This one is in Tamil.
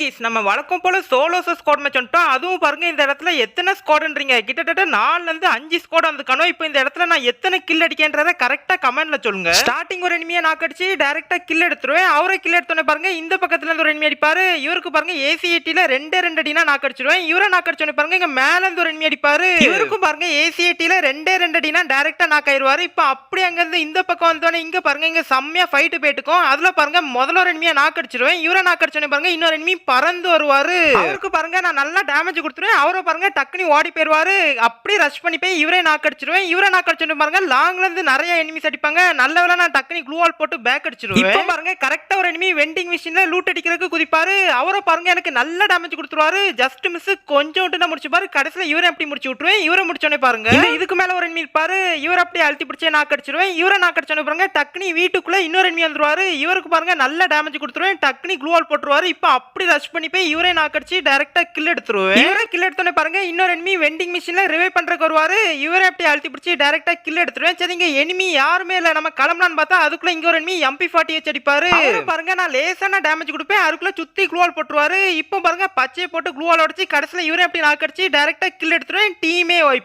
கீஸ் நம்ம வழக்கம் போல சோலோஸ் ஸ்கோர் மேட்ச் வந்துட்டோம் அதுவும் பாருங்க இந்த இடத்துல எத்தனை ஸ்கோடுன்றீங்க கிட்டத்தட்ட நாலுலேருந்து அஞ்சு ஸ்கோர் வந்துக்கணும் இப்போ இந்த இடத்துல நான் எத்தனை கில் அடிக்கன்றத கரெக்டாக கமெண்ட்ல சொல்லுங்க. ஸ்டார்டிங் ஒரு எனிமியை நான் அடிச்சு டேரெக்டாக கில் எடுத்துருவேன். அவரை கில் எடுத்தோன்னே பாருங்க இந்த பக்கத்துல இருந்து ஒரு எனிமி அடிப்பாரு. இவருக்கு பாருங்க ஏசிஐடியில் ரெண்டே ரெண்டு அடினா நாக் அடிச்சிருவேன். இவரை நாக் அடிச்சோன்னே பாருங்க இங்க மேல இருந்து ஒரு எனிமி அடிப்பாரு. இவருக்கும் பாருங்க ஏசிஐடியில் ரெண்டே ரெண்டு அடினா டேரெக்டாக நாக் ஆயிருவாரு. இப்போ அப்படி அங்கேருந்து இந்த பக்கம் வந்தோடனே இங்கே பாருங்க இங்கே செம்மையாக ஃபைட்டு போயிட்டுக்கும் அதில் பாருங்க முதல்ல ஒரு எனிமியை நான் அடிச்சிருவேன். இவரை நாக் அடிச்சோன்னே பாருங்க இன்னொரு எனிமி பறந்து வருவாரு. அவருக்கு பாருங்க நான் நல்லா டேமேஜ் கொடுத்துருவேன். அவரை பாருங்க டக்குனு ஓடி போயிருவாரு அப்படி ரஷ் பண்ணி போய் இவரே நாக் அடிச்சிருவேன். இவரை நாக் அடிச்சோன்னு பாருங்க லாங்ல இருந்து நிறைய எனிமிஸ் அடிப்பாங்க. நல்ல நான் டக்குனு க்ளூவால் போட்டு பேக் அடிச்சிருவேன். பாருங்க கரெக்டா ஒரு எனிமி வெண்டிங் மிஷின்ல லூட் அடிக்கிறதுக்கு குதிப்பாரு. அவரை பாருங்க எனக்கு நல்ல டேமேஜ் கொடுத்துருவாரு. ஜஸ்ட் மிஸ் கொஞ்சம் விட்டு நான் முடிச்சு பாரு. கடைசியில இவரை எப்படி முடிச்சு விட்டுருவேன்? இவரை முடிச்சோன்னே பாருங்க. இதுக்கு மேல ஒரு எனிமி இருப்பாரு. இவரை அப்படியே அழுத்தி பிடிச்சே நாக் அடிச்சிருவேன். இவரை நாக் அடிச்சோன்னே பாருங்க டக்குனு வீட்டுக்குள்ள இன்னொரு எனிமி வந்துருவாரு. இவருக்கு பாருங்க நல்ல டேமேஜ் கொடுத்துருவேன். டக்குனு க்ளூவால் போட்டுருவாரு. இப்போ அப்படி ரஷ் பண்ணி போய் இவரே நாக் அடிச்சு டைரக்டா கில் எடுத்துருவேன். இவரே கில் எடுத்தோன்னே பாருங்க இன்னொரு எனிமி வெண்டிங் மிஷின்ல ரிவைவ் பண்றதுக்கு வருவாரு. இவரே அப்படியே அழுத்தி பிடிச்சி டைரக்டா கில் எடுத்துருவேன். சரி இங்க எனிமி யாருமே இல்ல. நம்ம கிளம்பலான்னு பார்த்தா அதுக்குள்ள இங்க ஒரு எனிமி எம்பி ஃபார்ட்டி வச்சு அடிப்பாரு. பாருங்க நான் லேசான டேமேஜ் கொடுப்பேன். அதுக்குள்ள சுத்தி க்ளூவால் போட்டுருவாரு. இப்போ பாருங்க பச்சையை போட்டு க்ளூவால் உடச்சு கடைசியில இவரே அப்படி நாக் அடிச்சு டைரக்டா கில் எடுத்துருவேன். டீமே வைப்